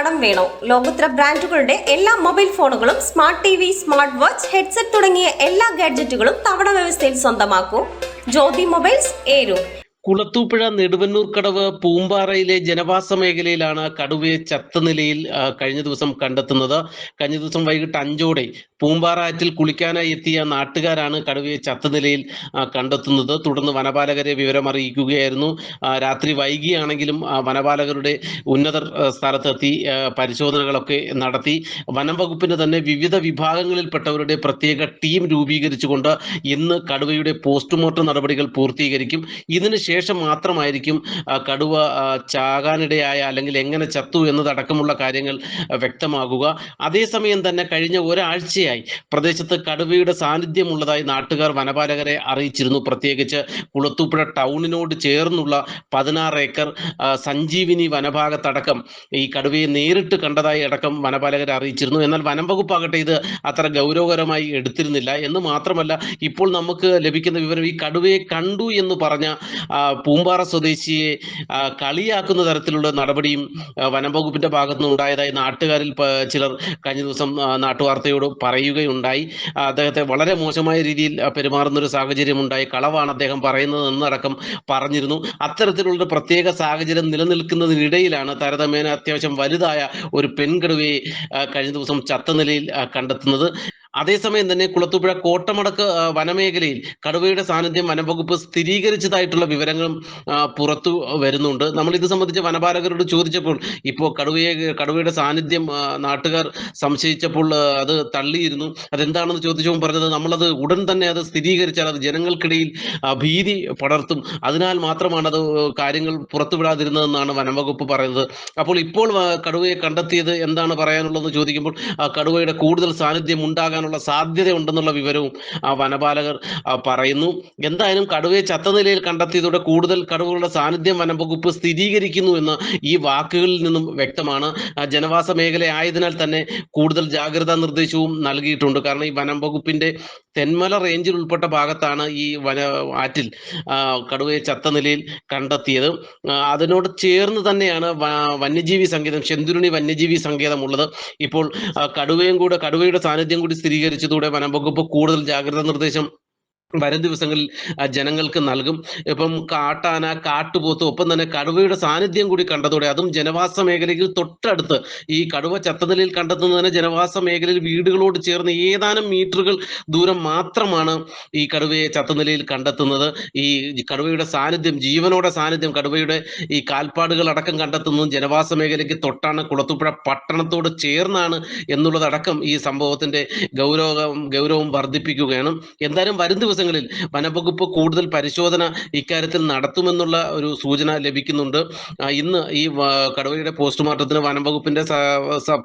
കടം വേണോ? ലോകോത്തര ബ്രാൻഡുകളുടെ എല്ലാ മൊബൈൽ ഫോണുകളും smart T V smart watch headset തുടങ്ങിയ എല്ലാ ഗാഡ്ജറ്റുകളും തവണ വ്യവസ്ഥയിൽ സ്വന്തമാക്കൂ. ജ്യോതി മൊബൈൽസ് ഏരു. കുളത്തൂപ്പുഴ നെടുവന്നൂർ കടവ് പൂമ്പാറയിലെ ജനവാസ മേഖലയിലാണ് കടുവയെ ചത്ത നിലയിൽ കഴിഞ്ഞ ദിവസം കണ്ടെത്തുന്നത്. കഴിഞ്ഞ ദിവസം വൈകിട്ട് അഞ്ചോടെ പൂമ്പാറ ആറ്റിൽ കുളിക്കാനായി എത്തിയ നാട്ടുകാരാണ് കടുവയെ ചത്ത നിലയിൽ കണ്ടെത്തുന്നത്. തുടർന്ന് വനപാലകരെ വിവരം അറിയിക്കുകയായിരുന്നു. രാത്രി വൈകിയാണെങ്കിലും വനപാലകരുടെ ഉന്നതർ സ്ഥലത്തെത്തി പരിശോധനകളൊക്കെ നടത്തി. വനം വകുപ്പിന് തന്നെ വിവിധ വിഭാഗങ്ങളിൽപ്പെട്ടവരുടെ പ്രത്യേക ടീം രൂപീകരിച്ചുകൊണ്ട് ഇന്ന് കടുവയുടെ പോസ്റ്റ്മോർട്ടം നടപടികൾ പൂർത്തീകരിക്കും. ഇതിനുശേഷം മാത്രമായിരിക്കും കടുവ ചാകാനിടയായ അല്ലെങ്കിൽ എങ്ങനെ ചത്തു എന്നതടക്കമുള്ള കാര്യങ്ങൾ വ്യക്തമാകുക. അതേസമയം തന്നെ കഴിഞ്ഞ ഒരാഴ്ചയായി പ്രദേശത്ത് കടുവയുടെ സാന്നിധ്യമുള്ളതായി നാട്ടുകാർ വനപാലകരെ അറിയിച്ചിരുന്നു. പ്രത്യേകിച്ച് കുളത്തൂപ്പുഴ ടൗണിനോട് ചേർന്നുള്ള പതിനാറ് ഏക്കർ സഞ്ജീവിനി വനഭാഗത്തടക്കം ഈ കടുവയെ നേരിട്ട് കണ്ടതായി അടക്കം വനപാലകരെ അറിയിച്ചിരുന്നു. എന്നാൽ വനം വകുപ്പാകട്ടെ ഇത് അത്ര ഗൗരവകരമായി എടുത്തിരുന്നില്ല. എന്ന് മാത്രമല്ല ഇപ്പോൾ നമുക്ക് ലഭിക്കുന്ന വിവരം ഈ കടുവയെ കണ്ടു എന്ന് പറഞ്ഞ പൂമ്പാറ സ്വദേശിയെ കളിയാക്കുന്ന തരത്തിലുള്ള നടപടിയും വനം വകുപ്പിന്റെ ഭാഗത്തുനിന്ന് ഉണ്ടായതായി നാട്ടുകാരിൽ ചിലർ കഴിഞ്ഞ ദിവസം നാട്ടുവാർത്തയോട് നാട്ടുവാർത്തയോട് പറയുകയുണ്ടായി. അദ്ദേഹത്തെ വളരെ മോശമായ രീതിയിൽ പെരുമാറുന്ന ഒരു സാഹചര്യം ഉണ്ടായി കളവാണ് അദ്ദേഹം പറയുന്നത് എന്നടക്കം പറഞ്ഞിരുന്നു. അത്തരത്തിലുള്ള പ്രത്യേക സാഹചര്യം നിലനിൽക്കുന്നതിനിടയിലാണ് താരതമ്യേന അത്യാവശ്യം വലുതായ ഒരു പെൺകടുവയെ കഴിഞ്ഞ ദിവസം ചത്ത നിലയിൽ കണ്ടെത്തുന്നത്. അതേസമയം തന്നെ കുളത്തുപുഴ കോട്ടമടക്ക് വനമേഖലയിൽ കടുവയുടെ സാന്നിധ്യം വനംവകുപ്പ് സ്ഥിരീകരിച്ചതായിട്ടുള്ള വിവരങ്ങളും പുറത്തു വരുന്നുണ്ട്. നമ്മൾ ഇത് സംബന്ധിച്ച് വനപാലകരോട് ചോദിച്ചപ്പോൾ ഇപ്പോൾ കടുവയെ കടുവയുടെ സാന്നിധ്യം നാട്ടുകാർ സംശയിച്ചപ്പോൾ അത് തള്ളിയിരുന്നു. അതെന്താണെന്ന് ചോദിച്ചപ്പോൾ പറഞ്ഞത് നമ്മളത് ഉടൻ തന്നെ അത് സ്ഥിരീകരിച്ചാൽ അത് ജനങ്ങൾക്കിടയിൽ ഭീതി പടർത്തും. അതിനാൽ മാത്രമാണ് അത് കാര്യങ്ങൾ പുറത്തുവിടാതിരുന്നതെന്നാണ് വനംവകുപ്പ് പറയുന്നത്. അപ്പോൾ ഇപ്പോൾ കടുവയെ കണ്ടെത്തിയത് എന്താണ് പറയാനുള്ളതെന്ന് ചോദിക്കുമ്പോൾ കടുവയുടെ കൂടുതൽ സാന്നിധ്യം ഉണ്ടാകാനുള്ള സാധ്യത ഉണ്ടെന്നുള്ള വിവരവും ആ, വനപാലകർ പറയുന്നു. എന്തായാലും കടുവയെ ചത്ത നിലയിൽ കണ്ടെത്തിയതോടെ കൂടുതൽ കടുവകളുടെ സാന്നിധ്യം വനംവകുപ്പ് സ്ഥിരീകരിക്കുന്നു എന്ന് ഈ വാക്കുകളിൽ നിന്നും വ്യക്തമാണ്. ജനവാസ മേഖല ആയതിനാൽ തന്നെ കൂടുതൽ ജാഗ്രതാ നിർദ്ദേശവും നൽകിയിട്ടുണ്ട്. കാരണം ഈ വനം വകുപ്പിന്റെ തെന്മല റേഞ്ചിൽ ഉൾപ്പെട്ട ഭാഗത്താണ് ഈ വന ആറ്റിൽ കടുവയെ ചത്ത നിലയിൽ കണ്ടെത്തിയത് അതിനോട് ചേർന്ന് തന്നെയാണ് വന്യജീവി സങ്കേതം ചെന്തുരുണി വന്യജീവി സങ്കേതം ഉള്ളത്. ഇപ്പോൾ കടുവയും കൂടെ കടുവയുടെ സാന്നിധ്യം കൂടി സ്ഥിരീകരിച്ചതോടെ വനം വകുപ്പ് കൂടുതൽ ജാഗ്രതാ നിർദ്ദേശം വരും ദിവസങ്ങളിൽ ജനങ്ങൾക്ക് നൽകും. ഇപ്പം കാട്ടാന കാട്ടുപോത്ത് ഒപ്പം തന്നെ കടുവയുടെ സാന്നിധ്യം കൂടി കണ്ടതോടെ അതും ജനവാസ മേഖലയിൽ തൊട്ടടുത്ത് ഈ കടുവ ചത്തനിലയിൽ കണ്ടെത്തുന്നതിന് ജനവാസ മേഖലയിൽ വീടുകളോട് ചേർന്ന് ഏതാനും മീറ്ററുകൾ ദൂരം മാത്രമാണ് ഈ കടുവയെ ചത്തനിലയിൽ കണ്ടെത്തുന്നത്. ഈ കടുവയുടെ സാന്നിധ്യം ജീവനോടെ സാന്നിധ്യം കടുവയുടെ ഈ കാൽപ്പാടുകൾ അടക്കം കണ്ടെത്തുന്നതും ജനവാസ മേഖലയ്ക്ക് തൊട്ടാണ് കുളത്തൂപ്പുഴ പട്ടണത്തോട് ചേർന്നാണ് എന്നുള്ളതടക്കം ഈ സംഭവത്തിന്റെ ഗൗരവം ഗൗരവം വർദ്ധിപ്പിക്കുകയാണ്. എന്തായാലും വരും ദിവസങ്ങളിൽ വനംവകുപ്പ് കൂടുതൽ പരിശോധന ഇക്കാര്യത്തിൽ നടത്തുമെന്നുള്ള ഒരു സൂചന ലഭിക്കുന്നുണ്ട്. ഇന്ന് ഈ കടുവയുടെ പോസ്റ്റ്മോർട്ടത്തിന് വനംവകുപ്പിന്റെ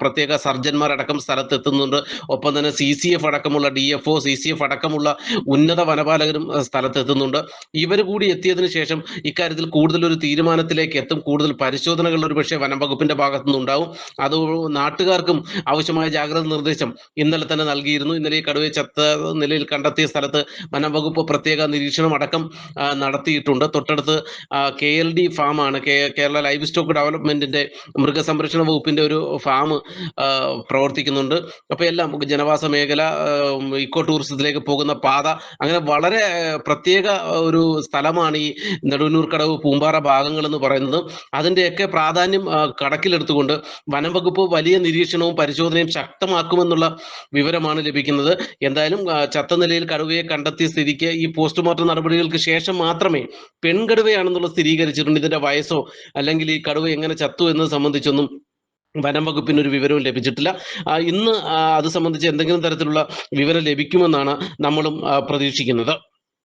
പ്രത്യേക സർജന്മാർ അടക്കം സ്ഥലത്തെത്തുന്നുണ്ട്. ഒപ്പം തന്നെ സി സി എഫ് അടക്കമുള്ള D F O C C F അടക്കമുള്ള ഉന്നത വനപാലകരും സ്ഥലത്തെത്തുന്നുണ്ട്. ഇവർ കൂടി എത്തിയതിനു ശേഷം ഇക്കാര്യത്തിൽ കൂടുതൽ ഒരു തീരുമാനത്തിലേക്ക് എത്തും. കൂടുതൽ പരിശോധനകൾ ഒരു പക്ഷേ വനംവകുപ്പിന്റെ ഭാഗത്തു നിന്നുണ്ടാവും അത് നാട്ടുകാർക്കും ആവശ്യമായ ജാഗ്രത നിർദ്ദേശം ഇന്നലെ തന്നെ നൽകിയിരുന്നു. ഇന്നലെ ഈ കടുവയെ ചത്ത നിലയിൽ കണ്ടെത്തിയ സ്ഥലത്ത് വനംവകുപ്പ് പ്രത്യേക നിരീക്ഷണം അടക്കം നടത്തിയിട്ടുണ്ട്. തൊട്ടടുത്ത് കെ എൽ ഡി ഫാമാണ് കേരള ലൈവ് സ്റ്റോക്ക് ഡെവലപ്മെന്റിന്റെ മൃഗസംരക്ഷണ വകുപ്പിന്റെ ഒരു ഫാം പ്രവർത്തിക്കുന്നുണ്ട്. അപ്പോൾ എല്ലാം ജനവാസ മേഖല ഇക്കോ ടൂറിസത്തിലേക്ക് പോകുന്ന പാത അങ്ങനെ വളരെ പ്രത്യേക ഒരു സ്ഥലമാണ് ഈ നെടുവന്നൂർക്കടവ് പൂമ്പാറ ഭാഗങ്ങൾ എന്ന് പറയുന്നത്. അതിന്റെയൊക്കെ പ്രാധാന്യം കണക്കിലെടുത്തുകൊണ്ട് വനം വകുപ്പ് വലിയ നിരീക്ഷണവും പരിശോധനയും ശക്തമാക്കുമെന്നുള്ള വിവരമാണ് ലഭിക്കുന്നത്. എന്തായാലും ചത്ത നിലയിൽ കടുവയെ കണ്ടെത്തിയ സ്ഥിതിക്ക് ഈ പോസ്റ്റ്മോർട്ടം നടപടികൾക്ക് ശേഷം മാത്രമേ പെൺകടുവയാണെന്നുള്ള സ്ഥിരീകരിച്ചിട്ടുണ്ട്. ഇതിന്റെ വയസ്സോ അല്ലെങ്കിൽ ഈ കടുവ എങ്ങനെ ചത്തു എന്നത് സംബന്ധിച്ചൊന്നും വനം വകുപ്പിന് ഒരു വിവരവും ലഭിച്ചിട്ടില്ല. ഇന്ന് അത് സംബന്ധിച്ച് എന്തെങ്കിലും തരത്തിലുള്ള വിവരം ലഭിക്കുമെന്നാണ് നമ്മളും പ്രതീക്ഷിക്കുന്നത്.